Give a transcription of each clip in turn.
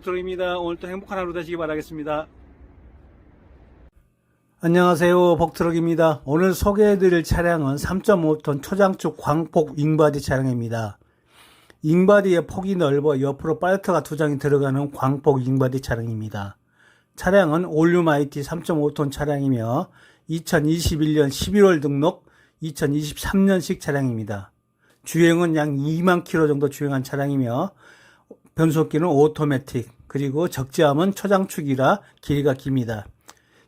복트럭입니다. 오늘도 행복한 하루 되시기 바라겠습니다. 안녕하세요. 복트럭입니다. 오늘 소개해드릴 차량은 3.5톤 초장축 광폭 윙바디 차량입니다. 윙바디의 폭이 넓어 옆으로 팔레트가 두 장이 들어가는 광폭 윙바디 차량입니다. 차량은 올륨 IT 3.5톤 차량이며 2021년 11월 등록 2023년식 차량입니다. 주행은 약 2만 킬로 정도 주행한 차량이며 변속기는 오토매틱 그리고 적재함은 초장축이라 길이가 깁니다.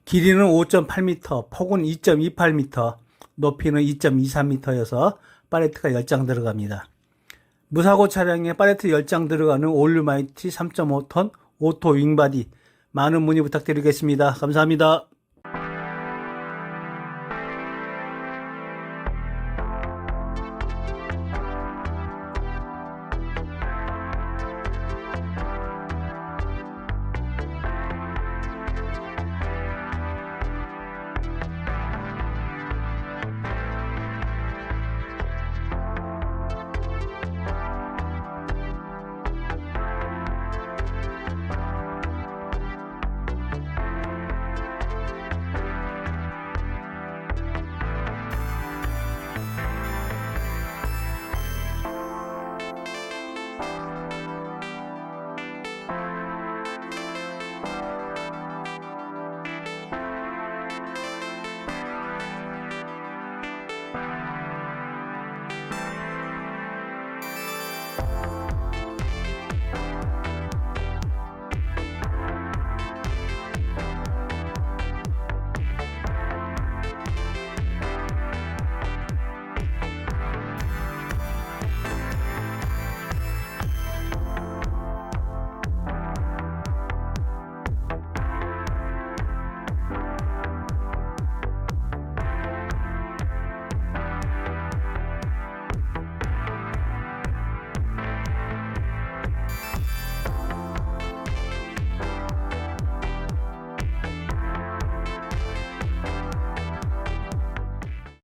길이는 5.8m, 폭은 2.28m, 높이는 2.23m여서 팔레트가 10장 들어갑니다. 무사고 차량에 팔레트 10장 들어가는 올류마이티 3.5톤 오토 윙바디 많은 문의 부탁드리겠습니다. 감사합니다.